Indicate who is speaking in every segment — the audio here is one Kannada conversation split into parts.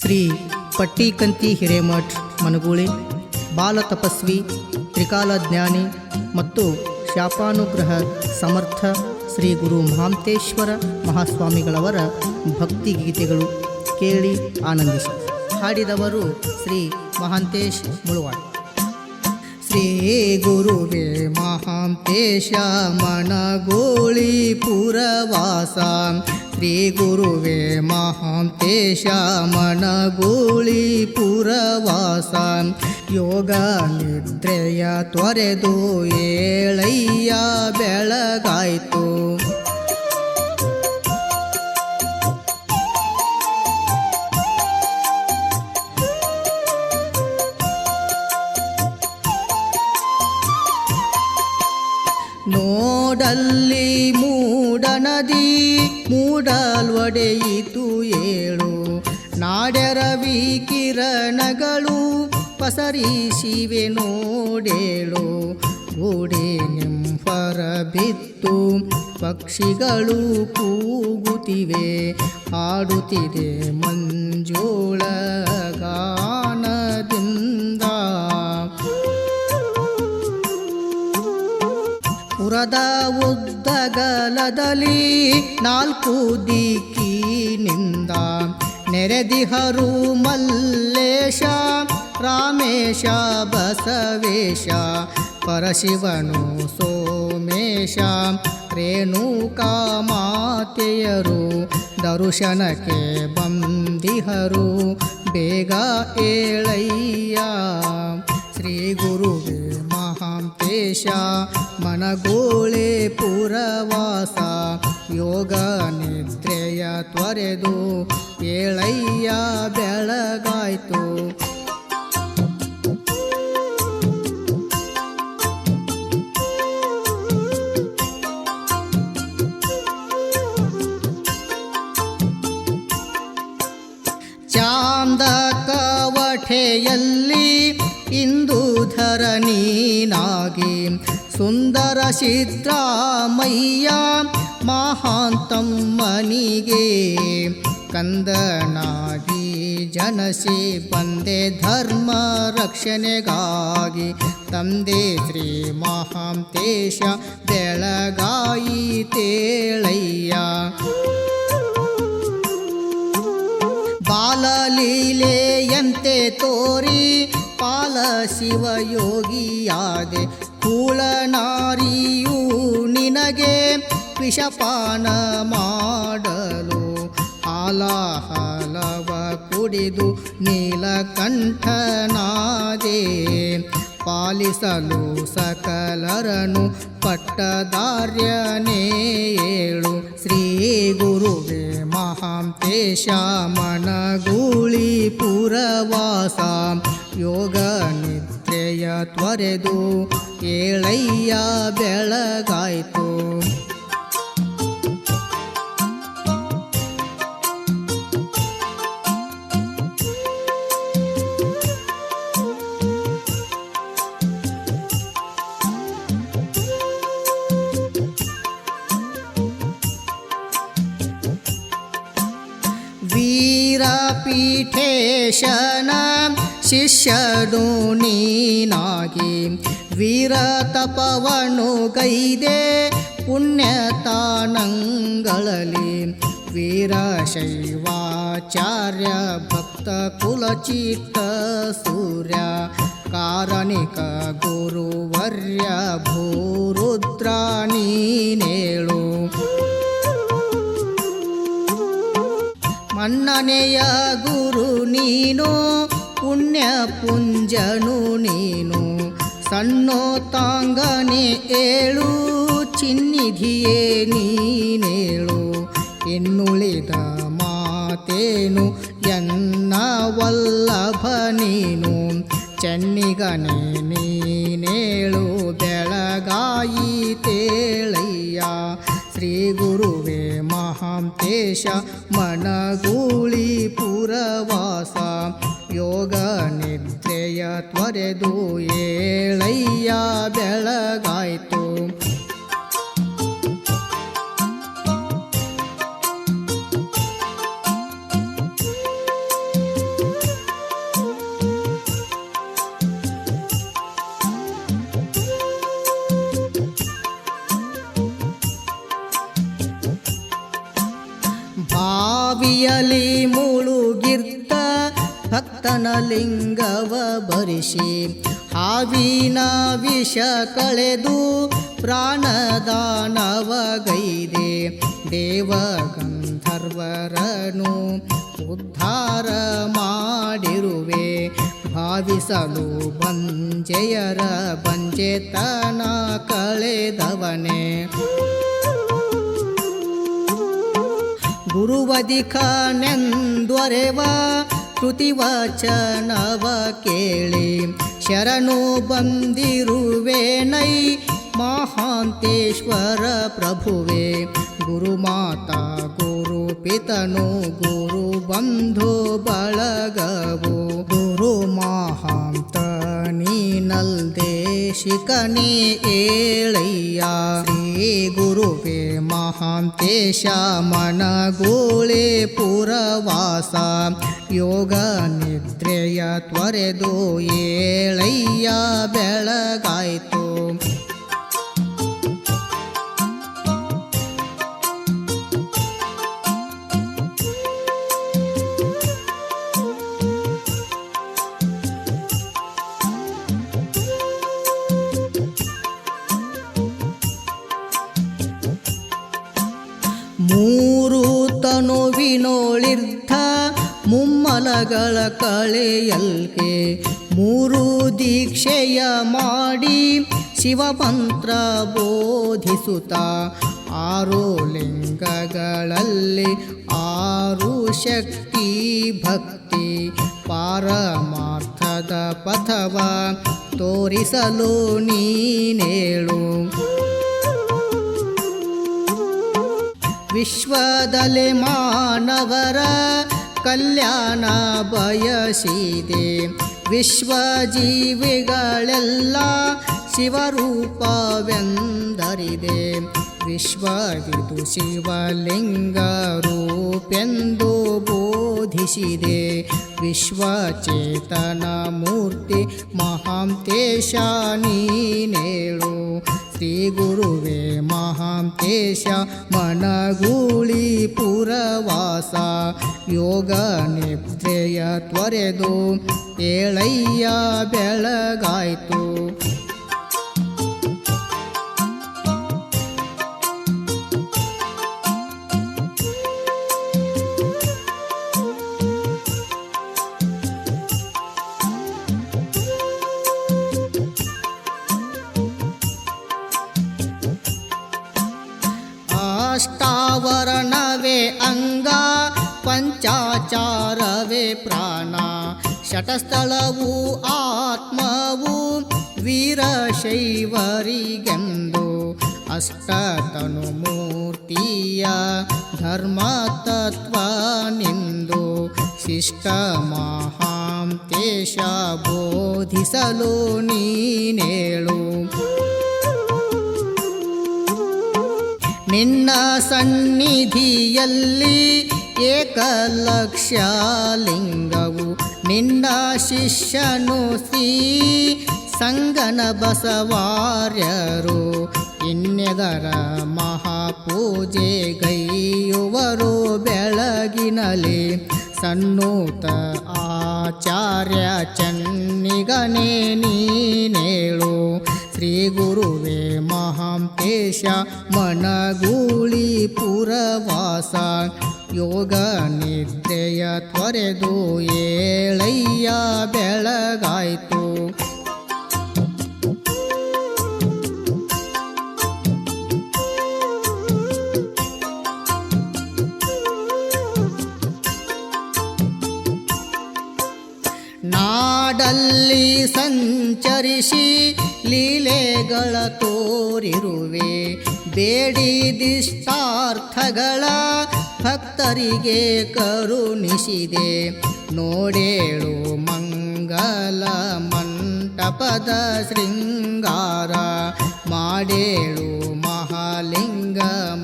Speaker 1: ಶ್ರೀ ಪಟ್ಟಿಕಂತಿ ಹಿರೇಮಠ್ ಮನಗೂಳಿ, ಬಾಲ ತಪಸ್ವಿ, ತ್ರಿಕಾಲ ಜ್ಞಾನಿ ಮತ್ತು ಶಾಪಾನುಗ್ರಹ ಸಮರ್ಥ ಶ್ರೀ ಗುರು ಮಹಾಂತೇಶ್ವರ ಮಹಾಸ್ವಾಮಿಗಳವರ ಭಕ್ತಿ ಗೀತೆಗಳು ಕೇಳಿ ಆನಂದಿಸಿ ಹಾಡಿದವರು ಶ್ರೀ ಮಹಾಂತೇಶ್ ಮುಳುವಾಡ್. ಶ್ರೀ ಗುರುವೇ ಮಹಾಂತೇಶ, ಮನಗೋಳಿ ಪುರವಾಸ ಶ್ರೀ ಗುರುವೇ ಮಹಾಂತೇಶ ಮನಗೋಳಿ ಪುರವಾಸ ಯೋಗ ನಿದ್ರೆಯ ತೊರೆದು ಏಳಯ್ಯ ಬೆಳಗಾಯಿತು. ನೋಡಲ್ಲಿ ಮೂಡ ನದಿ ಮೂಡಲ್ವಡೆಯಿತು ಏಳು. ನಾಡರವಿ ಕಿರಣಗಳು ಪಸರಿಸಿವೆ ನೋಡೇಳು. ಗೋಡೆ ನಿಂಫರ ಬಿತ್ತು ಪಕ್ಷಿಗಳು ಕೂಗುತ್ತಿವೆ. ಹಾಡುತ್ತಿದೆ ಮಂಜೋಳ ಗಾನದಿಂದ ಪುರದ ಉದ್ದಗಲದಲ್ಲಿ ನಾಲ್ಕು ದಿಕ್ಕಿನಿಂದ ನೆರೆದಿಹರು ಮಲ್ಲೇಶ ರಾಮೇಶ, ಬಸವೇಶ, ಪರಶಿವನು, ಸೋಮೇಶ ರೇಣುಕಾ ಮಾತೆಯರು ದರ್ಶನಕ್ಕೆ ಬಂದಿಹರು, ಬೇಗ ಏಳಯ್ಯ, ಶ್ರೀ ಗುರುವೇ. ಮಹಾಂತೇಶ ಮನಗೋಳೆ ಪುರವಾಸ ಯೋಗ ನಿದ್ರೆಯ ತ್ವರೆದು ಏಳಯ್ಯ ಬೆಳಗಾಯ್ತು. ಸುಂದರ ಸಿದ್ರಾಮಯ್ಯ ಮಹಾಂತಮ್ಮನಿಗೆ ಕಂದನಾಗಿ ಜನಸಿ ಬಂದೆ ಧರ್ಮ ರಕ್ಷಣೆಗಾಗಿ. ತಂದೆ ಶ್ರೀ ಮಹಾಂತೇಶ ಬೆಳಗಾಯಿ ತೇಳಯ್ಯ. ಬಾಲಲೀಲೆಯಂತೆ ತೋರಿ ಪಾಲ ಶಿವಯೋಗಿಯಾದೆ. ಕೂಳನಾರಿಯೂ ನಿನಗೆ ವಿಷಪಾನ ಮಾಡಲು ಹಾಲಾಹಲವ ಕುಡಿದು ನೀಲಕಂಠನಾದೆ. ಪಾಲಿಸಲು ಸಕಲರನು ಪಟ್ಟದಾರ್ಯನೇ ಏಳು. ಶ್ರೀ ಗುರುವೇ ಮಹಾಂತೇಶ ಮನಗೂಳಿ ಪುರವಾಸ. ಯೋಗ ನಿದ್ರೆಯ ತೊರೆದು ಏಳಯ್ಯ ಬೆಳಗಾಯ್ತು. ವೀರಪೀಠೇಶನ ಶಿಷ್ಯನು ನೀನಾಗಿ ವೀರ ತಪವನು ಗೈದೆ ಪುಣ್ಯತಾನಂಗಳಲ್ಲಿ ವೀರಶೈವಾಚಾರ್ಯ ಭಕ್ತ ಕುಲಚಿತ್ತ ಸೂರ್ಯ ಕಾರಣಿಕ ಗುರುವರ್ಯ ಭೂರುದ್ರ ನೀನೇಳು. ಮನ್ನನೆಯ ಗುರು ನೀನು ಪುಣ್ಯ ಪುಂಜನು ನೀನು. ಸಣ್ಣೋ ತಾಂಗನೆ ಏಳು, ಚಿನ್ನಿಧಿಯೇ ನೀನೇಳು. ಇನ್ನುಳಿದ ಮಾತೇನು ಎನ್ನ ವಲ್ಲಭ ನೀನು. ಚೆನ್ನಿಗನೆ ನೀನೇಳು, ಬೆಳಗಾಯಿ ತೇಳಯ್ಯ. ಶ್ರೀ ಗುರುವೇ ಮಹಾಂತೇಶ, ಮನಗೂಳಿ ಪುರವಾಸ. ಯೋಗ ನಿದ್ರೆಯ ತ್ವರೆದು ಏಳಯ್ಯ ಬೆಳಗಾಯಿತು. ಬಾವಿಯಲಿ ಮೂ ಭಕ್ತನ ಲಿಂಗವ ಬರಿಸಿ ಹಾವಿನ ವಿಷ ಕಳೆದು ಪ್ರಾಣದಾನವಗೈದೆ. ದೇವ ಗಂಧರ್ವರನು ಉದ್ಧಾರ ಮಾಡಿರುವೆ. ಭಾವಿಸಲು ಬಂಜೆಯರ ಬಂಜೆತನ ಕಳೆದವನೇ. ಗುರುವದಿಖನೆಂದೊರೆವ ಶ್ರುತಿವಚನವ ಕೇಳಿ. ಶರಣು ಬಂದಿರುವೇನೈ ಮಹಾಂತೇಶ್ವರ ಪ್ರಭುವೆ. ಗುರುಮಾತಾ ಗುರು ಪಿತನು, ಗುರು ಬಂಧು ಬಳಗವು. ಗುರು ಮಹಾಂತ, ನೀನಲ್ದೆ ಶಿಕನೇ ಏಳಯ್ಯ. ಶ್ರೀ ಗುರುವೇ ಮಹಾಂತೇಶ ಮನಗೋಳೆ ಪುರವಾಸ ಯೋಗ ನಿದ್ರೆಯ ತ್ವರೆದು ಏಳಯ್ಯ ಬೆಳಗಾಯ್ತು ತನುವಿನೋಳಿರ್ಥ ಮುಮ್ಮಲಗಳ ಕಳೆಯಲ್ಕೆ ಮೂರು ದೀಕ್ಷೆಯ ಮಾಡಿ ಶಿವಮಂತ್ರ ಬೋಧಿಸುತ್ತ ಆರು ಲಿಂಗಗಳಲ್ಲಿ ಆರು ಶಕ್ತಿ ಭಕ್ತಿ ಪಾರಮಾರ್ಥದ ಪಥವ ತೋರಿಸಲು ನೀನೇಳು. ವಿಶ್ವದಲ್ಲಿ ಮಾನವರ ಕಲ್ಯಾಣ ಬಯಸಿದೆ. ವಿಶ್ವ ಜೀವಿಗಳೆಲ್ಲ ಶಿವರೂಪವೆಂದರಿದೆ. ವಿಶ್ವವಿದು ಶಿವಲಿಂಗ ರೂಪೆಂದು ಬೋಧಿಸಿದೆ. ವಿಶ್ವಚೇತನ ಮೂರ್ತಿ ಮಹಾಂತೇಶ ನೀನೇಳು. ಶ್ರೀ ಗುರುವೇ ಮಹಾಂತೇಶ ಮನಗೂಳಿ ಪುರವಾಸ ಯೋಗ ನಿದ್ರೆಯ ತ್ವರೆದು ಅಷ್ಟಾವರಣವೇ ಅಂಗ, ಪಂಚಾಚಾರವೇ ಪ್ರಾಣ. ಶಟಸ್ಥಳವು ಆತ್ಮವು ವೀರಶೈವರಿಗೆಂದು ಅಷ್ಟತನು ಮೂರ್ತಿಯ ಧರ್ಮತತ್ವ ನಿಂದು ಶಿಷ್ಟ ಮಹಾಂತೇಶ ಬೋಧಿಸಲು ನೀನೇಳು. ನಿನ್ನ ಸನ್ನಿಧಿಯಲ್ಲಿ ಏಕಲಕ್ಷ ಲಿಂಗವು ನಿನ್ನ ಶಿಷ್ಯನು ಶ್ರೀ ಸಂಗನ ಬಸವಾರ್ಯರು. ಇನ್ನೆದರ ಮಹಾಪೂಜೆ ಗೈಯುವರು ಬೆಳಗಿನಲಿ ಸನ್ನೂತ ಆಚಾರ್ಯ ಚನ್ನಿಗನೇ ನೀನೇಳು. ಶ್ರೀ ಗುರುವೇ ಮಹಾಂತೇಶ ಮನಗೂಳಿ ಪುರವಾಸ. ಯೋಗ ನಿದ್ರೆಯ ತ್ವರೆದು ಏಳಯ್ಯ ಬೆಳಗಾಯಿತು. ನಾಡಲ್ಲಿ ಸಂಚರಿಸಿ ಲೀಲೆಗಳ ತೋರಿರುವೆ ಬೇಡಿದಿಷ್ಟಾರ್ಥಗಳ ಭಕ್ತರಿಗೆ ಕರುಣಿಸಿದೆ. ನೋಡೇಳು ಮಂಗಲ ಮಂಟಪದ ಶೃಂಗಾರ ಮಾಡೇಳು ಮಹಾಲಿಂಗ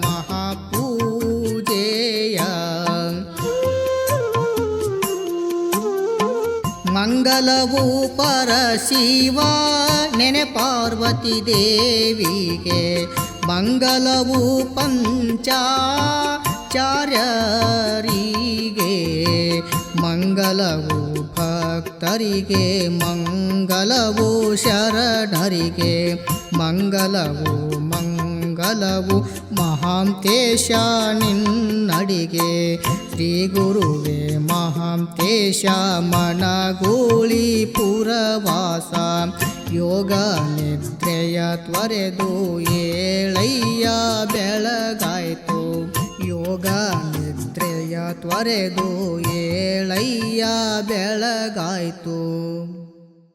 Speaker 1: ಮಹಾಪೂಜೆಯ. ಮಂಗಲವು ಪರಶಿವ ನೆನೆ ಪಾರ್ವತಿ ದೇವಿಗೆ ಮಂಗಲವು ಪಂಚಾಚಾರ್ಯರಿಗೆ ಮಂಗ ಮಂಗಲವು ಭಕ್ತರಿಗೆ, ಮಂಗಲವು ಶರಣರಿಗೆ, ಮಂಗಲವು ಮಂಗಲವು ಮಹಾಂತೇಶ ನಿನ್ನಡಿಗೆ. ಶ್ರೀ ಗುರುವೇ ಮಹಾಂತೇಶ, ಮನಗೂಳಿ ಪುರವಾಸ ಯೋಗ ನಿದ್ರೆಯ ತ್ವರೆದು ಏಳಯ್ಯ ಬೆಳಗಾಯಿತು. ಯೋಗ ನಿದ್ರೆಯ ತ್ವರೆದು ಏಳಯ್ಯ ಬೆಳಗಾಯಿತು.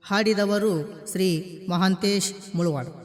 Speaker 1: ಹಾಡಿದವರು ಶ್ರೀ ಮಹಾಂತೇಶ್ ಮುಳುವಾಡ್.